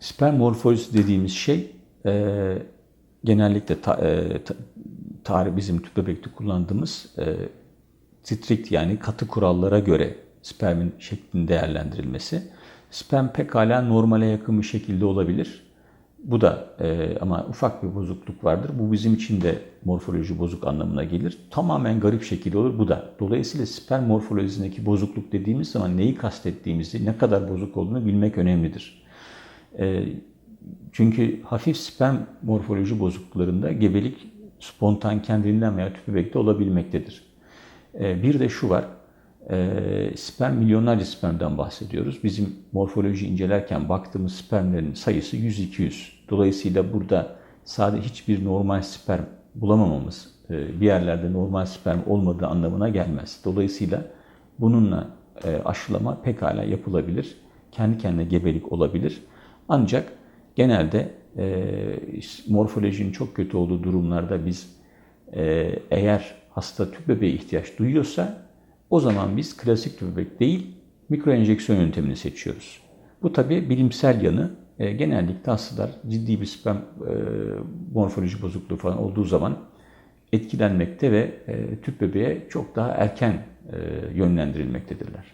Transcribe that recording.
Sperm morfolojisi dediğimiz şey e, genellikle ta, e, ta- tarih bizim tüp bebekte kullandığımız e, strict yani katı kurallara göre spermin şeklinin değerlendirilmesi. Sperm pekala normale yakın bir şekilde olabilir. Bu da e, ama ufak bir bozukluk vardır. Bu bizim için de morfoloji bozuk anlamına gelir. Tamamen garip şekilde olur bu da. Dolayısıyla sperm morfolojisindeki bozukluk dediğimiz zaman neyi kastettiğimizi, ne kadar bozuk olduğunu bilmek önemlidir. E, çünkü hafif sperm morfoloji bozukluklarında gebelik spontan kendiliğinden veya tüp bebekte olabilmektedir. E, bir de şu var, e, sperm milyonlarca spermden bahsediyoruz. Bizim morfoloji incelerken baktığımız spermlerin sayısı 100-200. Dolayısıyla burada sadece hiçbir normal sperm bulamamamız e, bir yerlerde normal sperm olmadığı anlamına gelmez. Dolayısıyla bununla e, aşılama pekala yapılabilir. Kendi kendine gebelik olabilir. Ancak genelde e, morfolojinin çok kötü olduğu durumlarda biz e, eğer hasta tüp bebeğe ihtiyaç duyuyorsa o zaman biz klasik tüp bebek değil mikro enjeksiyon yöntemini seçiyoruz. Bu tabi bilimsel yanı e, genellikle hastalar ciddi bir sperm e, morfoloji bozukluğu falan olduğu zaman etkilenmekte ve e, tüp bebeğe çok daha erken e, yönlendirilmektedirler.